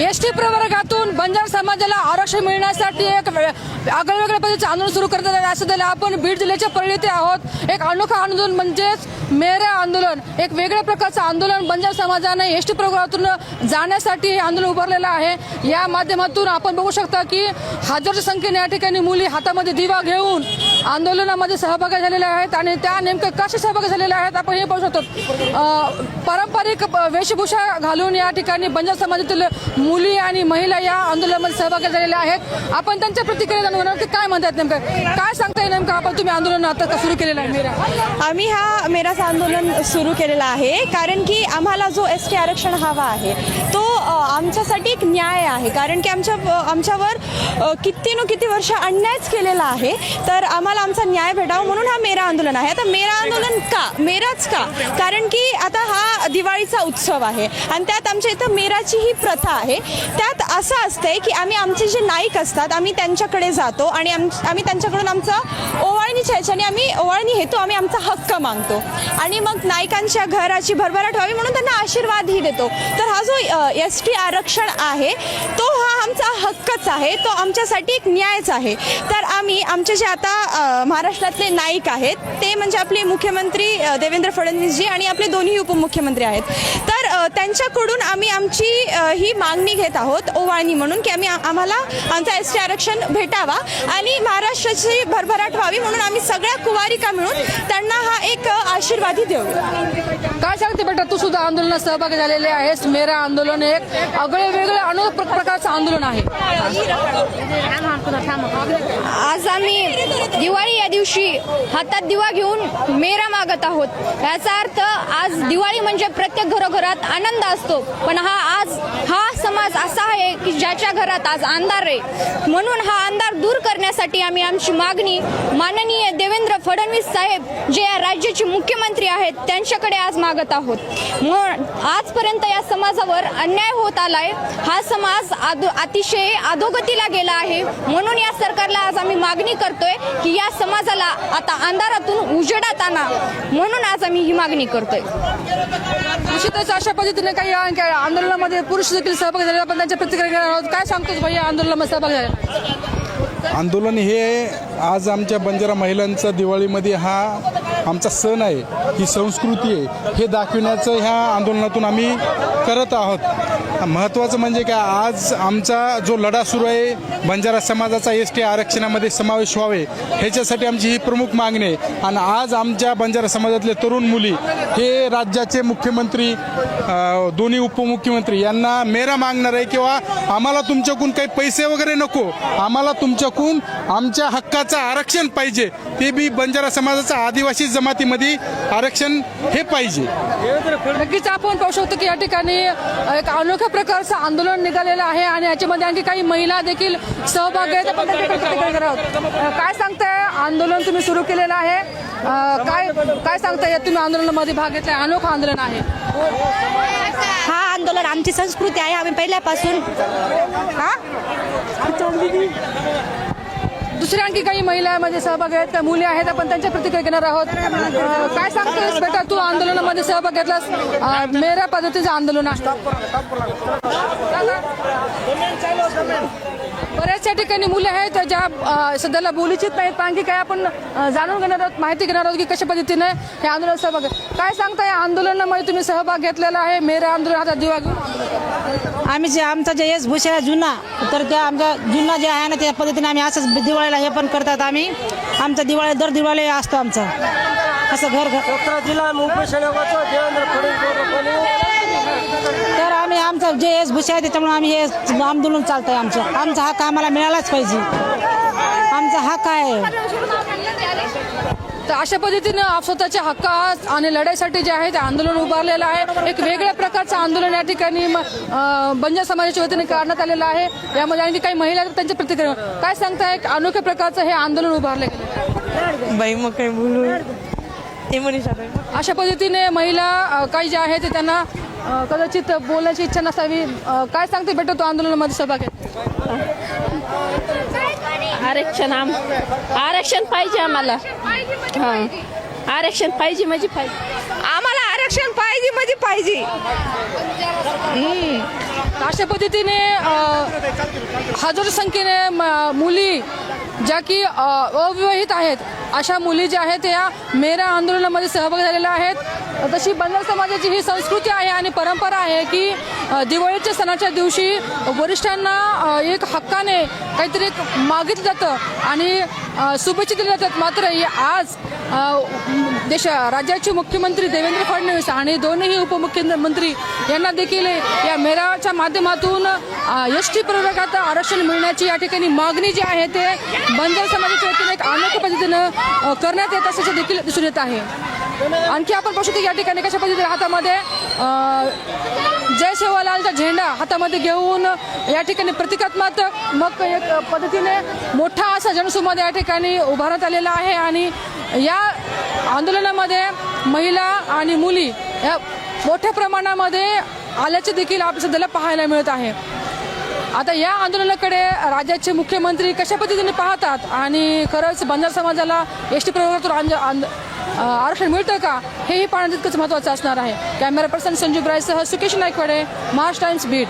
S T प्रवर्गातून बंजारा समाजाला आरक्षण मिळण्यासाठी एक आगळवेगळ्या आगळ्या वेगळ्या पद्धतीचे आंदोलन सुरू करत आहे असं त्याला आपण बीड जिल्ह्याच्या परिणिती आहोत. एक अनोखा आंदोलन म्हणजेच मेरा आंदोलन. एक वेगळ्या प्रकारचं आंदोलन बंजारा समाजाने एस टी प्रवर्गातून जाण्यासाठी हे आंदोलन उभारलेलं आहे. या माध्यमातून आपण बघू शकता की हजारोच्या संख्येने या ठिकाणी मुली हातामध्ये दिवा घेऊन आंदोलनामध्ये सहभागी झालेल्या आहेत आणि त्या नेमकं कशा सहभागी झालेल्या आहेत आपण हे पाहू शकतो. पारंपरिक वेशभूषा घालून या ठिकाणी बंजार समाजातील मुली आणि महिला या आंदोलनामध्ये सहभागी झालेल्या आहेत. आपण त्यांच्या प्रतिक्रिया जाणून घेणार काय म्हणतात नेमकं? काय सांगता नेमकं आपण? तुम्ही आंदोलन आता सुरू केलेलं आहे? मेरा आम्ही हा मेराचं आंदोलन सुरू केलेला आहे. कारण की आम्हाला जो एस टी आरक्षण हवा आहे तो आमच्यासाठी एक न्याय आहे. कारण की आमच्या आमच्यावर किती न किती वर्ष अन्यायच केलेला आहे. तर आम्हाला आमचा न्याय भेटावा म्हणून हा मेरा आंदोलन आहे. आता मेरा आंदोलन का? मेराच का? कारण की आता हा दिवाळीचा उत्सव आहे. आणि त्यात आमच्या इथं मेराची ही प्रथा आहे. त्यात असं असतंय की आम्ही आमचे जे नाईक असतात आम्ही त्यांच्याकडे जातो आणि आम आम्ही त्यांच्याकडून आमचा ओवाळणीच्या ह्याच्याने आम्ही ओवाळणी हेतू आम्ही आमचा हक्क मागतो. आणि मग नायकांच्या घराची भरभराट व्हावी म्हणून त्यांना आशीर्वादही देतो. तर हा जो एस टी आरक्षण आहे तो हा आमचा हक्कच आहे तो आमच्यासाठी एक न्यायच आहे. तर आम्ही आमचे जे आता महाराष्ट्रातले नाईक आहेत ते म्हणजे आपले मुख्यमंत्री देवेंद्र फडणवीसजी आणि आपले दोन्ही उपमुख्यमंत्री आहेत. तर त्यांच्याकडून आम्ही आमची ही मागणी घेत आहोत ओवाळणी म्हणून की आम्ही आम्हाला आमचा एस टी आरक्षण भेटावा आणि महाराष्ट्राची भरभराट व्हावी म्हणून आम्ही सगळ्या कुवारिका मिळून त्यांना हा एक अ, आशीर्वादही देऊ. काय सांगते बेटा? तू सुद्धा आंदोलनात सहभागी झालेले आहेस. मेरा आंदोलन एक आगळे वेगळे प्र- प्रकारचं आंदोलन आहे. आज आम्ही दिवाळी या दिवशी हातात दिवा घेऊन मेरा मागत आहोत. याचा अर्थ आज दिवाळी म्हणजे प्रत्येक घरोघरात आनंद असतो. पण हा आज हा समाज असा आहे की ज्याच्या घरात आज अंधार आहे. म्हणून हा अंधार दूर करण्यासाठी आम्ही आमची मागणी माननीय देवेंद्र फडणवीस साहेब जे या राज्याचे मुख्यमंत्री आहेत त्यांच्याकडे आज मागत आहोत. मग आजपर्यंत या समाजावर अन्याय होत आलाय. हा समाज आदो अतिशय अधोगतीला गेला आहे. म्हणून या सरकारला आज आम्ही मागणी करतोय की या समाजाला आता अंधारातून उजेडात आणा म्हणून आज आम्ही ही मागणी करतोय. निश्चितच अशा पद्धतीने काही आंदोलनामध्ये पुरुष देखील सहभागी झाले. आपण त्यांच्या प्रतिक्रिया काय सांगतोस भाई आंदोलनामध्ये सहभागी झाले आंदोलन हे आज आमच्या बंजारा महिलांचा दिवाळीमध्ये हा आमचा सण आहे ही संस्कृती आहे हे दाखविण्याचं ह्या आंदोलनातून आम्ही करत आहोत. महत्त्वाचं म्हणजे काय आज आमचा जो लढा सुरू आहे बंजारा समाजाचा एस टी आरक्षणामध्ये समावेश व्हावे ह्याच्यासाठी आमची ही प्रमुख मागणी आहे. आणि आज आमच्या बंजारा समाजातले तरुण मुली हे राज्याचे मुख्यमंत्री दोन्ही उपमुख्यमंत्री यांना मेरा मागणार आहे किंवा आम्हाला तुमच्याकडून काही पैसे वगैरे नको आम्हाला तुमच्याकडून आमच्या हक्काचं आरक्षण पाहिजे ते बी बंजारा समाजाचा आदिवासी जमातीमध्ये आरक्षण हे पाहिजे. नक्कीच आपण पाहू शकतो की या ठिकाणी एक अनोख्या प्रकारचं आंदोलन निघालेलं आहे आणि याच्यामध्ये आणखी काही महिला देखील सहभागी आहेत. आपण काय सांगताय? आंदोलन तुम्ही सुरू केलेलं आहे. काय काय सांगताय तुम्ही आंदोलनामध्ये भाग घेतलाय? अनोखं आंदोलन आहे. हा आंदोलन आमची संस्कृती आहे. आम्ही पहिल्यापासून हा? दुसऱ्या आणखी काही महिलांमध्ये सहभागी आहेत त्या मुली आहेत आपण त्यांच्या प्रतिक्रिया घेणार आहोत. काय सांगतोस बेटा तू आंदोलनामध्ये सहभाग घेतलास? अ, मेरा पद्धतीचं आंदोलन आहे बऱ्याचशा ठिकाणी मुले आहेत ज्या सध्याला सध्याला इच्छित नाहीत आणखी काय आपण जाणून घेणार आहोत माहिती घेणार आहोत की कशा पद्धतीने हे आंदोलन सहभाग काय सांगता या आंदोलनामध्ये तुम्ही सहभाग घेतलेला आहे? मेरा आंदोलन आता दिवा घेऊन आम्ही जे आमचा जे वेशभूषा आहे जुना तर त्या आमच्या जुना जे आहे ना त्या पद्धतीने आम्ही असंच दिवाळी दिवाळीला हे पण करतात आम्ही. आमचा दिवाळी दर दिवाळी असतो आमचा. असं घर घर. तर आम्ही आमचं जे वेशभूषा आहे त्याच्यामुळे आम्ही हे आंदोलन चालतं आहे आमचं. आमचा हक्क आम्हाला मिळालाच पाहिजे. आमचा हक्क आहे. तर अशा पद्धतीने आप- स्वतःच्या हक्कात आणि लढाईसाठी जे आहे ते आंदोलन उभारलेलं आहे. एक वेगळ्या प्रकारचं आंदोलन या ठिकाणी बंजारा समाजाच्या वतीने करण्यात आलेलं आहे. यामध्ये आणखी काही महिला आहेत, त्यांच्या प्रतिक्रिया काय सांगताय? एक अनोख्या प्रकारचं हे आंदोलन उभारलं बाई मग काय बोलू? अशा पद्धतीने महिला काही जे आहे ते त्यांना कदाचित बोलण्याची इच्छा नसावी. काय सांगते बेटा तो आंदोलनामध्ये सहभाग? आहे आरक्षण आम आरक्षण पाहिजे आम्हाला. हां. आरक्षण पाहिजे म्हणजे पाहिजे. आम्हाला आरक्षण पाहिजे म्हणजे पाहिजे. अशा पद्धतीने हजारो संख्येने म- मुली ज्या की अविवाहित आहेत अशा मुली ज्या आहेत या मेरा आंदोलनामध्ये सहभागी झालेल्या आहेत. तशी बंदर समाजाची ही संस्कृती आहे आणि परंपरा आहे की दिवाळीच्या सणाच्या दिवशी वरिष्ठांना एक हक्काने काहीतरी एक मागितलं जातं आणि शुभेच्छा दिल्या जातात. मात्र आज देशा देश राज्याचे मुख्यमंत्री देवेंद्र फडणवीस आणि दोनही उपमुख्यमंत्री यांना देखील या मेळाव्याच्या माध्यमातून एस टी प्रवर्गात आरक्षण मिळण्याची या ठिकाणी मागणी जी आहे ते बंदर समाजाच्या वतीने एक अनोख्या पद्धतीनं करण्यात येत असल्याचं देखील दिसून येत आहे. आणखी आपण पाहू शकतो या ठिकाणी कशा पद्धतीने हातामध्ये जय सेवालालचा झेंडा हातामध्ये घेऊन या ठिकाणी प्रतिकात्मक मग एक पद्धतीने मोठा असा जनसुमद या ठिकाणी उभारण्यात आलेला आहे आणि या आंदोलनामध्ये महिला आणि मुली या मोठ्या प्रमाणामध्ये आल्याचे देखील आपल्या सध्याला पाहायला मिळत आहे. आता या आंदोलनाकडे राज्याचे मुख्यमंत्री कशा पद्धतीने पाहतात? आणि खरंच बंजार समाजाला एस टी प्रवर्गातून आंद- आरक्षण मिळतं का? हेही पाहणं तितकंच महत्त्वाचं असणार आहे. कॅमेरा पर्सन संजू ब्रायसह सुकेश नायकवाडे महाराष्ट्र टाइम्स बीड.